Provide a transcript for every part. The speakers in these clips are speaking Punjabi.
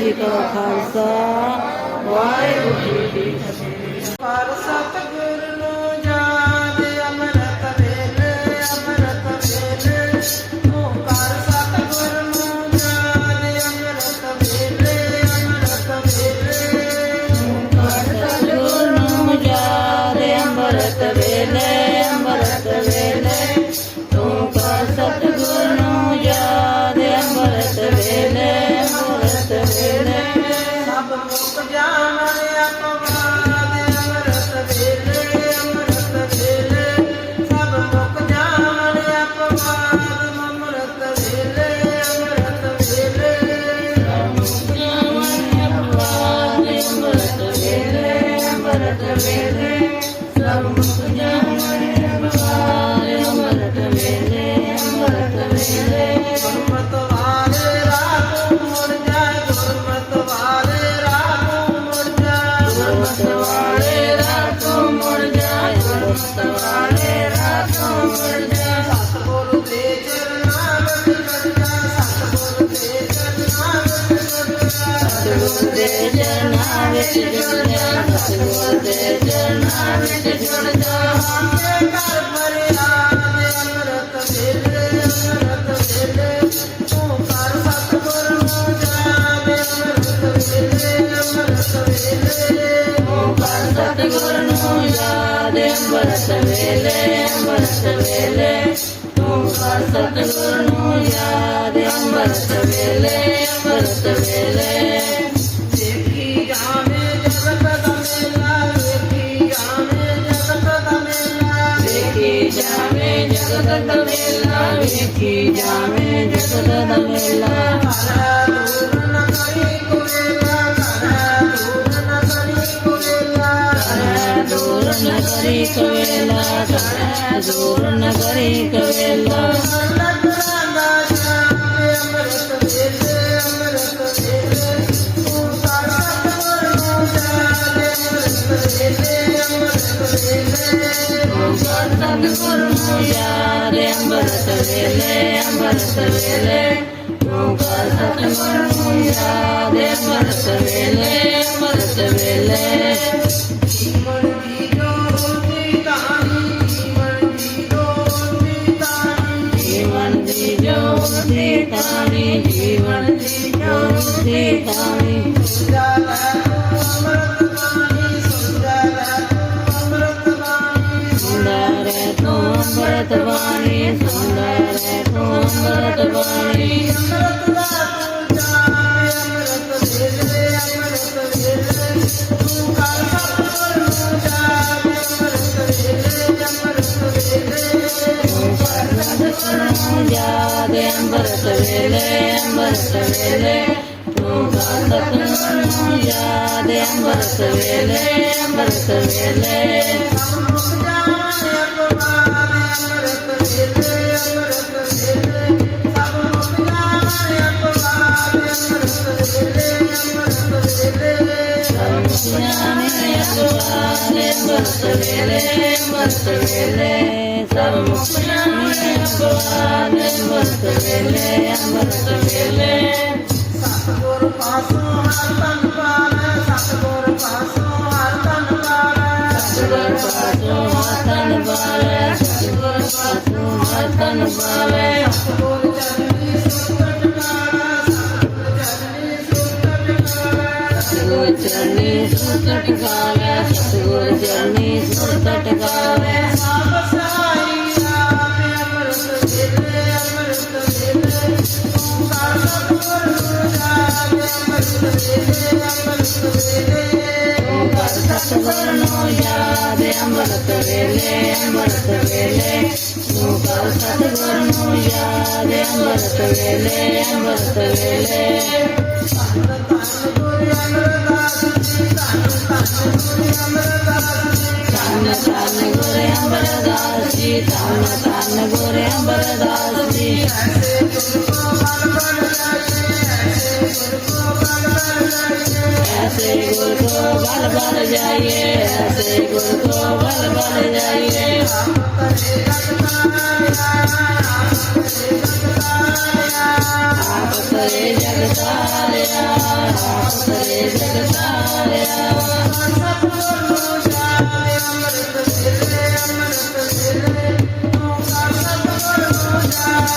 ਜੀ ਕਾ ਖਾਲਸਾ ਵਾਹਿਗੁਰੂ ਜੀ ਕੀ ਫਤਿਹ। ਹਰ ਸਤਿਗੁਰ ਨੂੰ ਜਾਣ ਅੰਮ੍ਰਿਤ ਵੇਲੇ ਅੰਮ੍ਰਿਤ ਵੇਲੇ। ਓੰਕਾਰ ਸਤਿਗੁਰ ਨੂੰ ਜਾਣ ਅੰਮ੍ਰਿਤ ਵੇਲੇ ਅੰਮ੍ਰਿਤ ਵੇਲੇ। ਸਤਿਗੁਰ ਨੂੰ ਜਾਰੇ ਅੰਮ੍ਰਿਤ ਵੇਲੇ ਅੰਮ੍ਰਿਤ ਵੇਲੇ। ਚਰਨਾਂ ਵਿੱਚ ਜੁੜ ਜਾ ਸਤਿਗੁਰ ਦੇ ਚਰਨਾਂ ਵਿੱਚ ਜੁੜ ਜਾ ਆਪਣੇ ਘਰ ਮਰਿਆਦ ਅੰਮ੍ਰਿਤ ਵੇਲੇ ਅੰਮ੍ਰਿਤ ਵੇਲੇ ਤੂੰ ਕਰ ਸਤਿਗੁਰ ਨੂੰ ਜਾਣੇ ਅੰਮ੍ਰਿਤ ਵੇਲੇ ਅੰਮ੍ਰਿਤ ਵੇਲੇ ਓੰਕਾਰ ਸਤਿਗੁਰ ਨੂੰ ਯਾਦ ਅੰਮ੍ਰਿਤ ਵੇਲੇ ਅੰਮ੍ਰਿਤ ਵੇਲੇ ਓੰਕਾਰ ਸਤਿਗੁਰ ਨੂੰ ਯਾਦ ਅੰਮ੍ਰਿਤ ਵੇਲੇ ਅੰਮ੍ਰਿਤ ਵੇਲੇ ਵੇਖੀ ਜਾਵੇਂ ਜਗਤ ਦਾ ਮੇਲਾ ਘਰ ਸਤਿਗੁਰ ਨੂੰ ਯਾਦ ਅੰਮ੍ਰਿਤ ਵੇਲੇ ਅੰਮ੍ਰਿਤ ਵੇਲੇ ਓੰਕਾਰ ਸਤਿਗੁਰ ਨੂੰ ਯਾਦ ਅੰਮ੍ਰਿਤ ਵੇਲੇ ਅੰਮ੍ਰਿਤ ਵੇਲੇ ਜੀਵਨ ਦੀ ਜੋਤੀ ਕਹਾਣੀ ਜੀਵਨ ਦੀ ਜੋਤੀ ਯਾਦ ਬਾਣੀ ਅੰਮ੍ਰਿਤ ਦਾ ਤੂੰ ਜਾਣੇ ਵੇਲੇ ਅੰਮ੍ਰਿਤ ਵੇਲੇ ਤੂੰ ਕਰ ਯਾਦ ਅੰਮ੍ਰਿਤ ਵੇਲੇ ਅੰਮ੍ਰਿਤ ਵੇਲੇ ਅਗਵਾਨ ਅੰਮ੍ਰਿਤ ਵੇਲੇ ਅੰਮ੍ਰਿਤ ਵੇਲੇ ਸਭ ਮੁਖ ਜਾਣੇ ਅਗਵਾਨ ਅੰਮ੍ਰਿਤ ਵੇਲੇ ਅੰਮ੍ਰਿਤ ਵੇਲੇ ਸਤਿਗੁਰ ਪਾਸੋਂ ਹਰ ਤਨ ਪਾਵੈ ਸਤਿਗੁਰ ਪਾਸੋਂ ਹਰ ਤਨ ਪਾਵੈ ਸਤਿਗੁਰ ਪਾਸੋਂ ਹੱਥਨ ਪਾਵੇ ਸਤਿਗੁਰ ਪਾਸੋਂ ਹੱਥਨ ਪਾਵੇ ਸਤਿਗੁਰ ਸੁਰਤ ਟਿਕਾਵੈ ਸਤਿਗੁਰ ਚਰਨੀ ਟਿਕਾਵੇ ਸਤਿਗੁਰ ਚਰਨੀ ਸੁਰਤ ਟਿਕਾਵੇ ਸਭ ਸਹਾਈ ਆਪੇ ਅੰਮ੍ਰਿਤ ਵੇਲੇ ਅੰਮ੍ਰਿਤ ਵੇਲੇ ਤੂੰ ਸਤਿਗੁਰ ਨੂੰ ਜਾਣੇ ਅੰਮ੍ਰਿਤ ਵੇਲੇ ਅੰਮ੍ਰਿਤ ਵੇਲੇ ਓੰਕਾਰ ਸਤਿਗੁਰ ਨੂੰ ਯਾਦ ਅੰਮ੍ਰਿਤ ਵੇਲੇ ਅੰਮ੍ਰਿਤ ਵੇਲੇ ਓੰਕਾਰ ਸਤਿਗੁਰ ਨੂੰ ਯਾਦ ਅੰਮ੍ਰਿਤ ਵੇਲੇ ਅੰਮ੍ਰਿਤ ਵੇਲੇ ਧੰਨ ਧੰਨ ਗੁਰੂ ਅਮਰਦਾਸ ਧਨ ਧਨ ਗੁਰ ਅਮਰਦਾਸ ਜੀ ਐਸੇ ਗੁਰ ਕੋ ਮਨ ਬਨ ਜਾਈਏ ਐਸੇ ਗੁਰ ਕੋ ਬਲ ਬਲ ਜਾਈਏ ਐਸੇ ਗੁਰ ਕੋ ਬਲ ਬਲ ਜਾਈਏ ਆਪ ਕਰੇ ਜਗਤਾਰਿਆ ਆਪ ਕਰੇ ਜਗਤਾਰਿਆ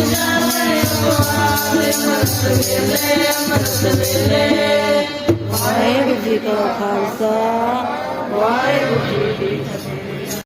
ਜਾਣੇ ਸੁਆਵੇ ਮਰਸ ਵੇਲੇ ਮਰਸ ਵੇਲੇ ਵਾਹਿਗੁਰੂ ਜੀ ਕਾ ਖਾਲਸਾ ਵਾਹਿਗੁਰੂ ਜੀ ਕੀ ਫਤਿਹ।